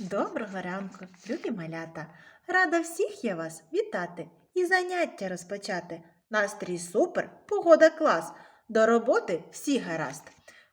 Доброго ранку, любі малята! Рада всіх я вас вітати і заняття розпочати. Настрій супер, погода клас. До роботи всі гаразд.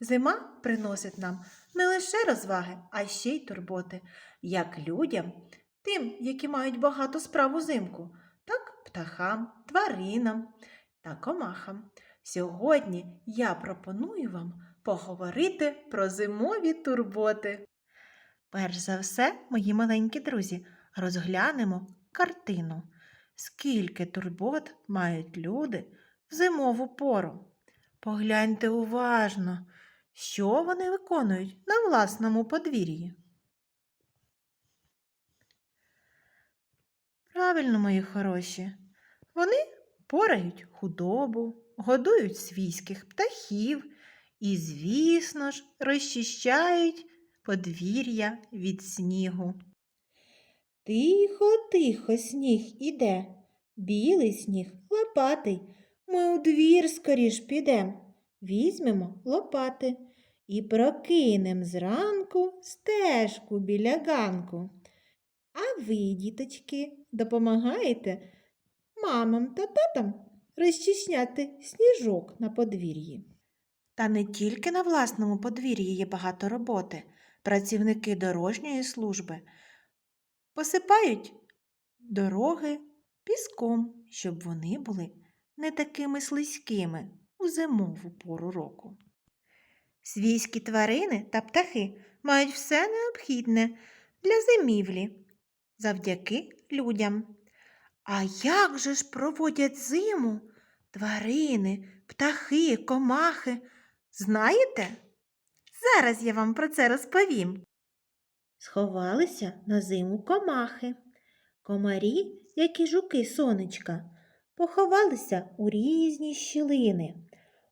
Зима приносить нам не лише розваги, а ще й турботи, як людям, тим, які мають багато справ узимку, так птахам, тваринам та комахам. Сьогодні я пропоную вам поговорити про зимові турботи. Перш за все, мої маленькі друзі, розглянемо картину. Скільки турбот мають люди в зимову пору. Погляньте уважно, що вони виконують на власному подвір'ї. Правильно, мої хороші, вони порають худобу, годують свійських птахів і, звісно ж, розчищають подвір'я від снігу. Тихо, тихо сніг іде, білий сніг лопатий. Ми у двір скоріш підем, візьмемо лопати і прокинем зранку стежку біля ганку. А ви, діточки, допомагаєте мамам та татам розчищати сніжок на подвір'ї. Та не тільки на власному подвір'ї є багато роботи. Працівники дорожньої служби посипають дороги піском, щоб вони були не такими слизькими у зимову пору року. Свійські тварини та птахи мають все необхідне для зимівлі завдяки людям. А як же ж проводять зиму тварини, птахи, комахи? Знаєте? Зараз я вам про це розповім. Сховалися на зиму комахи. Комарі, як і жуки сонечка, поховалися у різні щілини,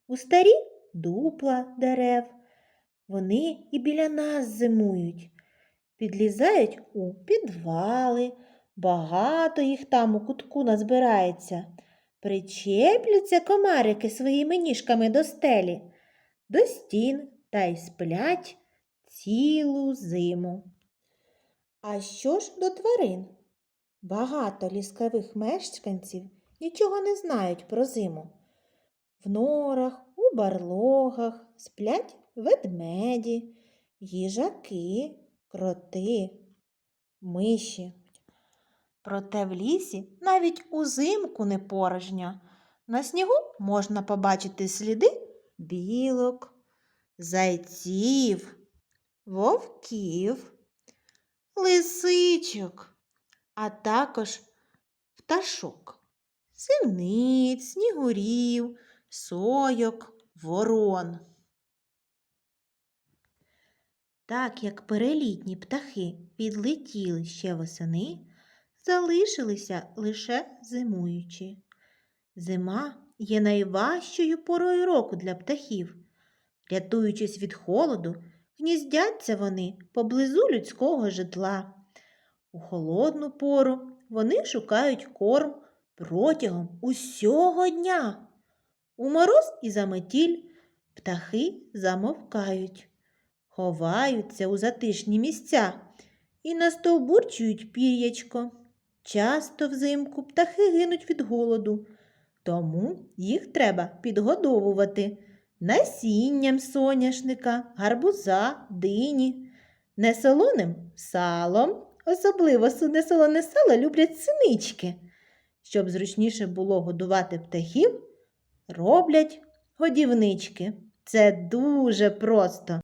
у старі дупла дерев. Вони і біля нас зимують, підлізають у підвали, багато їх там у кутку назбирається. Причепляться комарики своїми ніжками до стелі, до стін та й сплять цілу зиму. А що ж до тварин? Багато ліскових мешканців нічого не знають про зиму. В норах, у барлогах сплять ведмеді, їжаки, кроти, миші. Проте в лісі навіть узимку не порожня. На снігу можна побачити сліди білок, зайців, вовків, лисичок, а також пташок, синиць, снігурів, сойок, ворон. Так як перелітні птахи відлетіли ще восени, залишилися лише зимуючі. Зима є найважчою порою року для птахів. Рятуючись від холоду, гніздяться вони поблизу людського житла. У холодну пору вони шукають корм протягом усього дня. У мороз і заметіль птахи замовкають, ховаються у затишні місця і настовбурчують пір'ячко. Часто взимку птахи гинуть від голоду, тому їх треба підгодовувати насінням соняшника, гарбуза, дині, несолоним салом. Особливо несолоне сало люблять синички. Щоб зручніше було годувати птахів, роблять годівнички. Це дуже просто.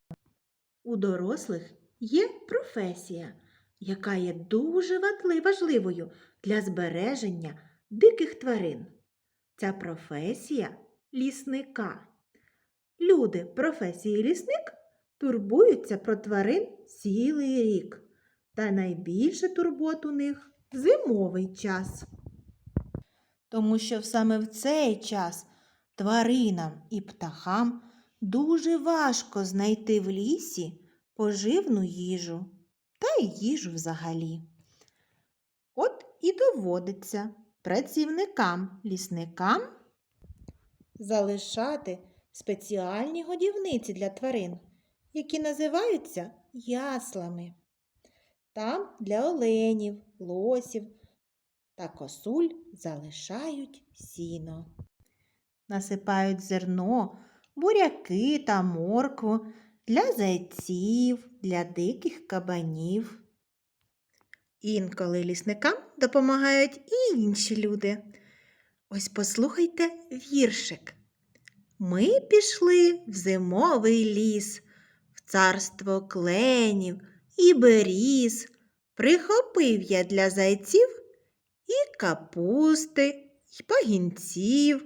У дорослих є професія, яка є дуже важливою для збереження диких тварин. Ця професія лісника. Люди професії лісник турбуються про тварин цілий рік. Та найбільше турбот у них зимовий час. Тому що саме в цей час тваринам і птахам дуже важко знайти в лісі поживну їжу та їжу взагалі. От і доводиться працівникам лісникам залишати спеціальні годівниці для тварин, які називаються яслами. Там для оленів, лосів та косуль залишають сіно. Насипають зерно, буряки та моркву для зайців, для диких кабанів. Інколи лісникам допомагають і інші люди. Ось послухайте віршик. Ми пішли в зимовий ліс, в царство кленів і беріз. Прихопив я для зайців і капусти, і пагінців,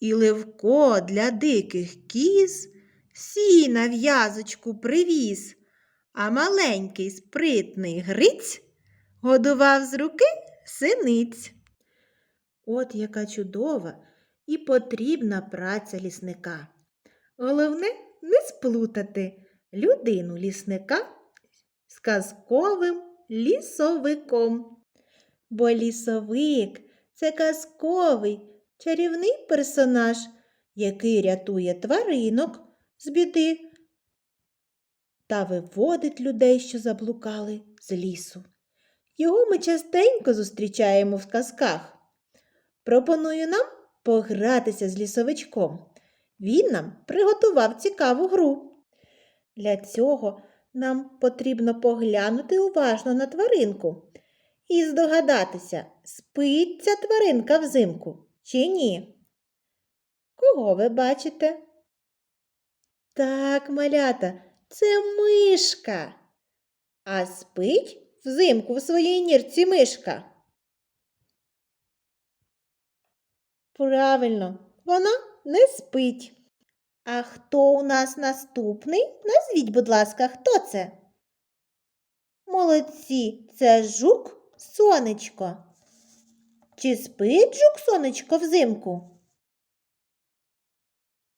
і ливко для диких кіз, сіна в'язочку привіз, а маленький спритний Гриць годував з руки синиць. От яка чудова і потрібна праця лісника. Головне не сплутати людину лісника з казковим лісовиком. Бо лісовик це казковий чарівний персонаж, який рятує тваринок з біди та виводить людей, що заблукали з лісу. Його ми частенько зустрічаємо в казках. Пропоную нам погратися з лісовичком. Він нам приготував цікаву гру. Для цього нам потрібно поглянути уважно на тваринку і здогадатися, спить ця тваринка взимку чи ні. Кого ви бачите? Так, малята, це мишка. А спить взимку в своїй нірці мишка. Правильно, вона не спить. А хто у нас наступний? Назвіть, будь ласка, хто це? Молодці, це жук сонечко. Чи спить жук сонечко взимку?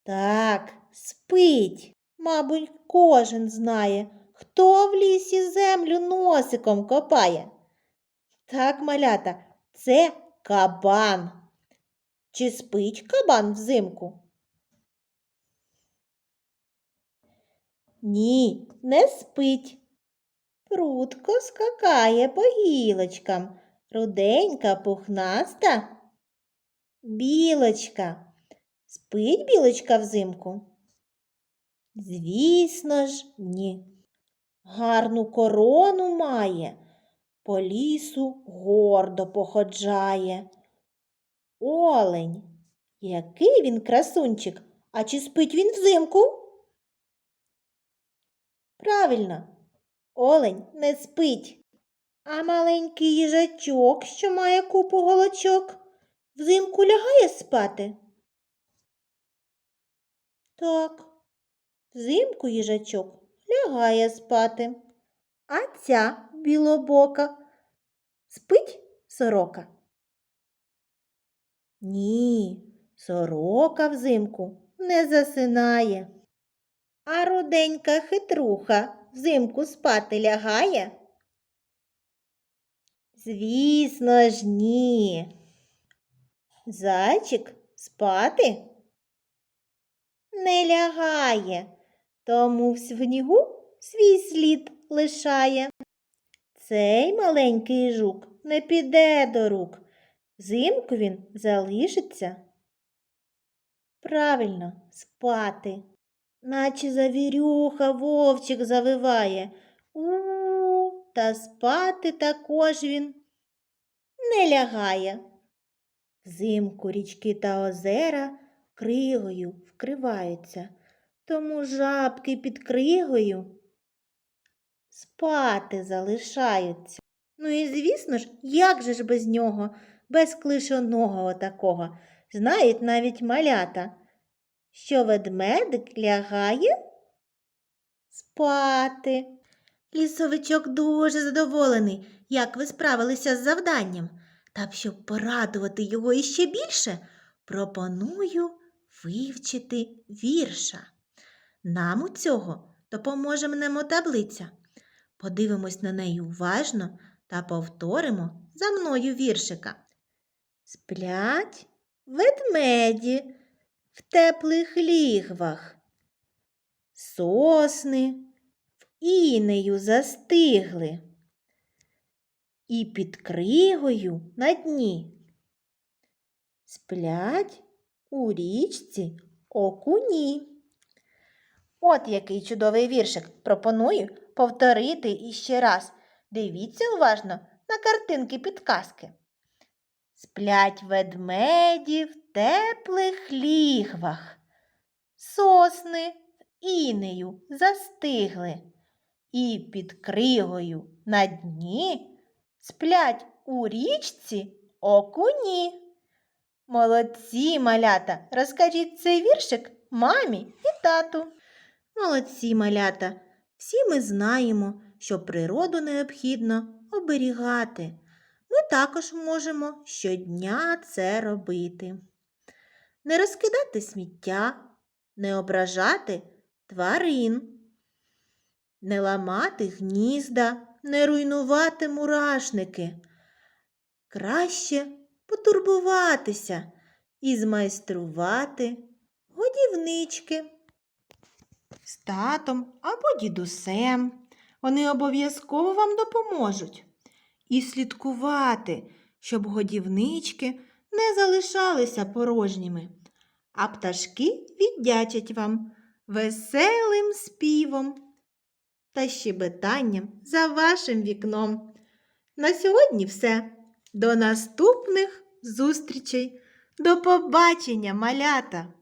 Так, спить. Мабуть, кожен знає, хто в лісі землю носиком копає. Так, малята, це кабан. Чи спить кабан взимку? Ні, не спить. Прудко скакає по гілочкам. Руденька, пухнаста. Білочка. Спить білочка взимку? Звісно ж, ні. Гарну корону має, по лісу гордо походжає. Олень. Який він красунчик, а чи спить він взимку? Правильно, олень не спить. А маленький їжачок, що має купу голочок, взимку лягає спати? Так, взимку їжачок лягає спати. А ця білобока спить сорока? Ні, сорока взимку не засинає. А руденька хитруха взимку спати лягає? Звісно ж, ні. Зайчик спати не лягає, тому в снігу свій слід лишає. Цей маленький жук не піде до рук. Взимку він залишиться. Правильно, спати наче завірюха вовчик завиває. у у та спати також він не лягає. Взимку річки та озера кригою вкриваються, тому жабки під кригою спати залишаються. Ну і звісно ж, як же ж без нього, без клишоного такого, знають навіть малята що ведмедик лягає спати. Лісовичок дуже задоволений, як ви справилися з завданням. Та щоб порадувати його іще більше, пропоную вивчити вірша. Нам у цього допоможе мнемотаблиця. Подивимось на неї уважно та повторимо за мною віршика. Сплять ведмеді в теплих лігвах. Сосни в інею застигли, і під кригою на дні. Сплять у річці окуні. От який чудовий віршик. Пропоную повторити іще раз. Дивіться уважно на картинки підказки. Сплять ведмеді в теплих лігвах, сосни в інею застигли, і під кригою на дні сплять у річці окуні. Молодці, малята, розкажіть цей віршик мамі і тату. Молодці, малята, всі ми знаємо, що природу необхідно оберігати. Ми також можемо щодня це робити. Не розкидати сміття, не ображати тварин, не ламати гнізда, не руйнувати мурашники. Краще потурбуватися і змайструвати годівнички з татом або дідусем. Вони обов'язково вам допоможуть. І слідкувати, щоб годівнички не залишалися порожніми, а пташки віддячать вам веселим співом та щебетанням за вашим вікном. На сьогодні все. До наступних зустрічей. До побачення, малята!